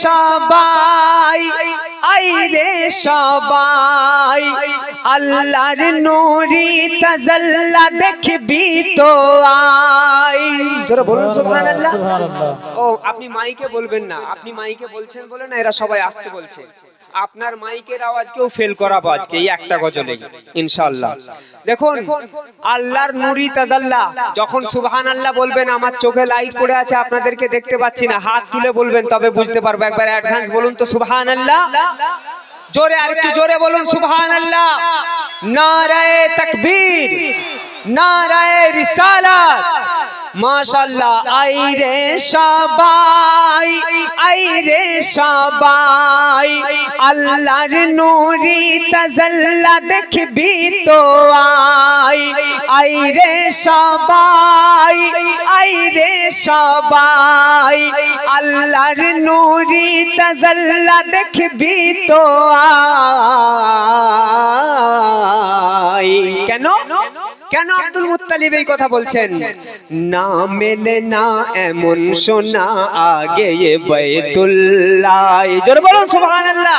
সবাই আই রে সবাই আল্লাহর নুরি তাজাল্লা দেখবি তো আই। জোরে বলুন সুবহানাল্লাহ সুবহানাল্লাহ। ও আপনি মাইকে বলবেন না আপনি মাইকে বলছেন বলে না এরা সবাই আসতে বলছে। আপনার মাইকের আওয়াজ কেউ ফেল করাবো আজকে এই একটা গজলে ইনশাআল্লাহ। দেখুন আল্লাহর নুরি তাজাল্লা যখন সুবহান আল্লাহ বলবেন আমার চোখে লাইট পড়ে আছে আপনাদেরকে দেখতে পাচ্ছি না হাত তুলে বলবেন তবে বুঝতে পারব একবার অ্যাডভান্স বলুন তো সুবহান আল্লাহ জোরে আর একটু জোরে বলুন সুবহান আল্লাহ নারায়ে তাকবীর নারায়ে রিসালাত। মাশাআল্লাহ আই রে সবাই আই রে সবাই, আল্লাহর নূরি তাজাল্লা দেখবি তো আই। আই রে সবাই, আই রে সবাই, আল্লাহর নূরি তাজাল্লা দেখবি তো আই। কেন? কেন আব্দুল মুত্তালিব এই কথা বলছেন? না মেলে না এমন সোনা আগে বাইতুল্লাহ। জোরে বলুন সুবহানাল্লাহ।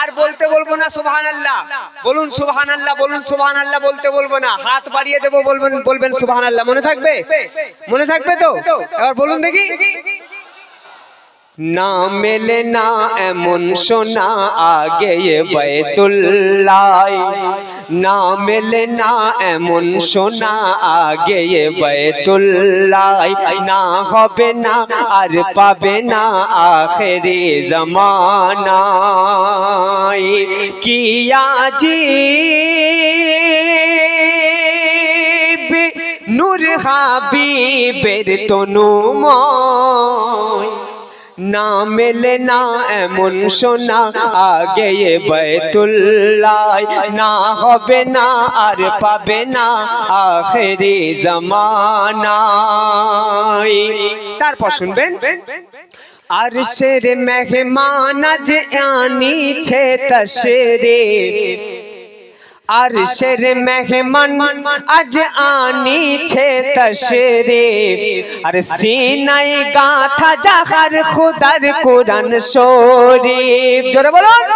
আর বলতে বলব না সুবহানাল্লাহ। বলুন সুবহানাল্লাহ বলুন সুবহানাল্লাহ বলতে বলব না। হাত বাড়িয়ে দেবো বলবেন বলবেন সুবহানাল্লাহ। মনে থাকবে? মনে থাকবে তো? এবার বলুন দেখি। না মেলে না এমন সোনা আগে এ না মেলে না এমন সোনা আগে এ না হবে না আর পাবে না আখেরি জমানায়। কি আজিব নূর হাবিবের তনুময়। না মেলে না এমন সোনা, আগে এ বাইতুল্লাহ। না হবে না আর পাবে না আখেরি জামানায় তারপর শুনবেন আর শের মেহমান আজ আনিছে তশরে আর শের মেহমান আজ আনিছে তশরিফ। আর সিনাই গাথা জাহার খুদার কোরআন শরীফ। জোরে বলুন।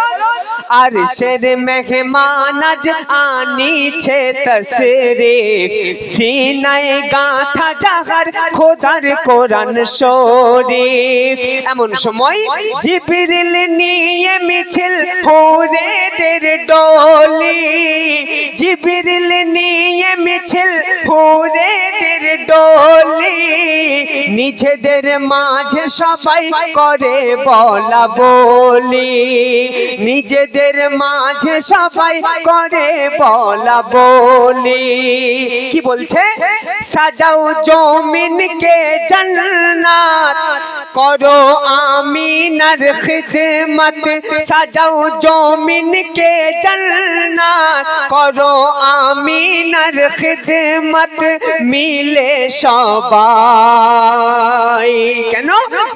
আর শের মেহমান আজ আনিছে তশরিফ। সিনাই গাথা জাহার খোদার কোরআন শরীফ। এমন সময় জিবরিল নিয়ে মিছিল হোরে দের ডলি। জিবরিল নিয়ে মিছিল হোরে দের ডলি। নিজেদের মাঝে সবাই করে বলা বলি। নিজেদের মাঝে সবাই করে বলা বলি। কি বলছে? সাজাও জমিনকে জান্নাত, করো আমিনার খিদমত। সাজাও জমিনকে জান্নাত, করো আমিনার খিদমত। মিলে সবাই। কেন?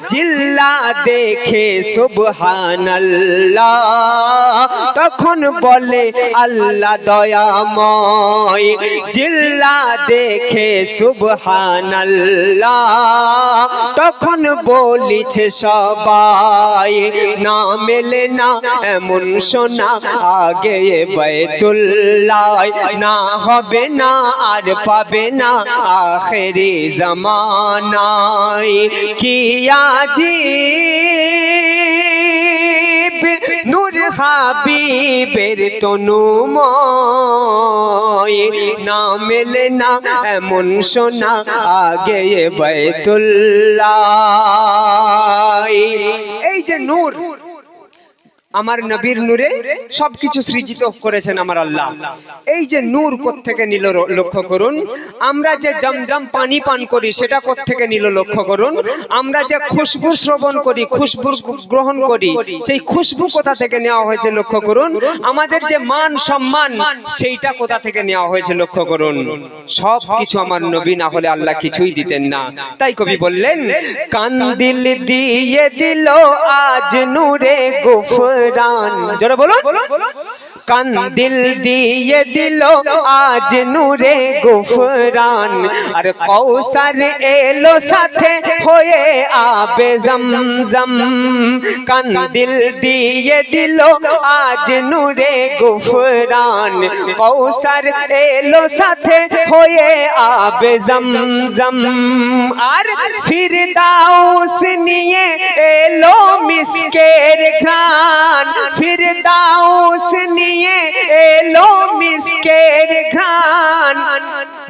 জিল্লা দেখে, সুবহানাল্লাহ। তখন বলে, আল্লাহ দয়াময়। জিল্লা দেখে, সুবহানাল্লাহ। তখন বলিছে সবাই, না মেলে না এমন সোনা আগে এ বাইতুল্লাহ। না হবে না আর পাবে না আখেরি জামানায়। কি আজিব নূর হাবিবের তনুময় না মেলে না এমন সোনা আগে বৈতুল্লা এই যে নূর আমার নবীর নূরে সবকিছু সৃজিত করেছেন আমার আল্লাহ। এই যে নূর থেকে নিল লক্ষ্য করুন আমরা যে জমজম পানি পান করি সেটা থেকে নিল লক্ষ্য করুন আমরা যে খুশবু শ্রবণ করি খুশবু গ্রহণ করি সেই খুশবু কোথা থেকে নেওয়া হয়েছে লক্ষ্য করুন আমাদের যে মান সম্মান সেইটা কোথা থেকে নেওয়া হয়েছে লক্ষ্য করুন। সব কিছু আমার নবী না হলে আল্লাহ কিছুই দিতেন না। তাই কবি বললেন কান্দিল দিয়ে দিল আজ নূরে গুফরান জোরে বলুন। কান্দিল দিয়ে দিল আজ নূরে গুফরান আর কৌসার এলো সাথে হয়ে আবে জমজম কান্দিল দিয়ে দিল আজ নূরে গুফরান কৌসার এলো সাথে হয়ে আবে জমজম আর ফিরদাউস নিয়ে এলো মিসকের ঘ্রাণ ফিরদাউস নিয়ে এলো মিসকের ঘ্রাণ।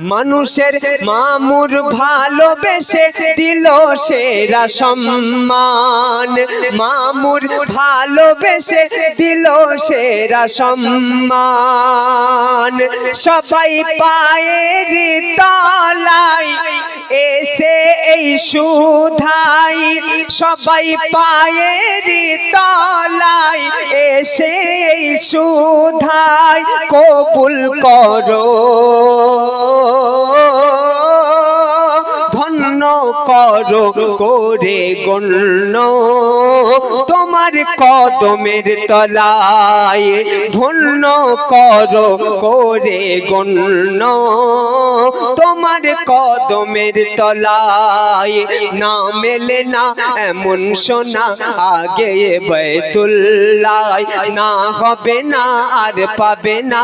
মানুষের মামুর ভালোবেসে দিল সেরা সম্মান। মামুর ভালোবেসে দিল সেরা সম্মান। সবাই পায়ের তলায় এসে এই সুধাই। সবাই পায়ের তলায় এসে সুধাই কবুল করো। করো গণ্য। তোমার কদমের তলায় ধন্য করো করে গণ্য। তোমার কদমের তলায় না মেলে না এমন সোনা আগে বেতুল্লায়। না হবে না আর পাবে না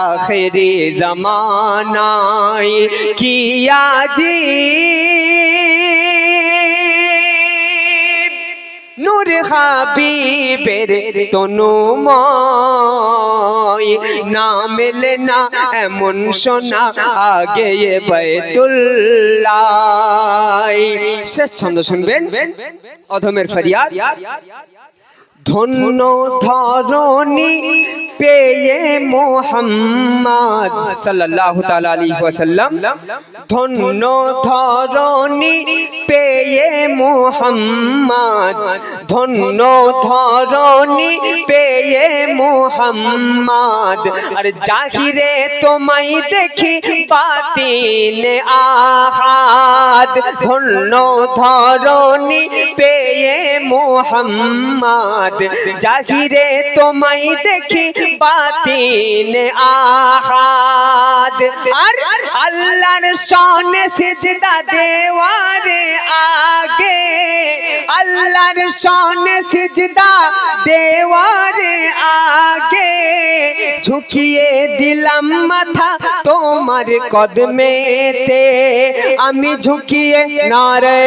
আখেরি জামানায়। কি আজি নূর হাবিবের তনুময়। না মেলে না এমন সোনা আগে বেতুল্লাই শেষ ছন্দ শুনবেন। অধমের ফরিয়াদ। ধন্য ধরণী পেয়ে মোহাম্মদ সাল্লাল্লাহু তাআলা আলাইহি ওয়াসাল্লাম। ধন্য ধরণী পেয়ে মোহাম্মদ। ধন্য ধরণী পেয়ে মোহাম্মদ। আর জাহিরে তোমায় দেখি বাতিনে আহাদ। ধন্য ধরণী পেয়ে মোহাম্মদ, জাহিরে তোমায় দেখি বাতিন আহাদ। আর আল্লাহর শানে সিজদা দেওয়ারে আগে আল্লাহর শানে সিজদা দেওয়ারে আগে ঝুঁকিয়ে দিলাম মাথা তোমার কদমেতে। আমি ঝুঁকিয়ে নারে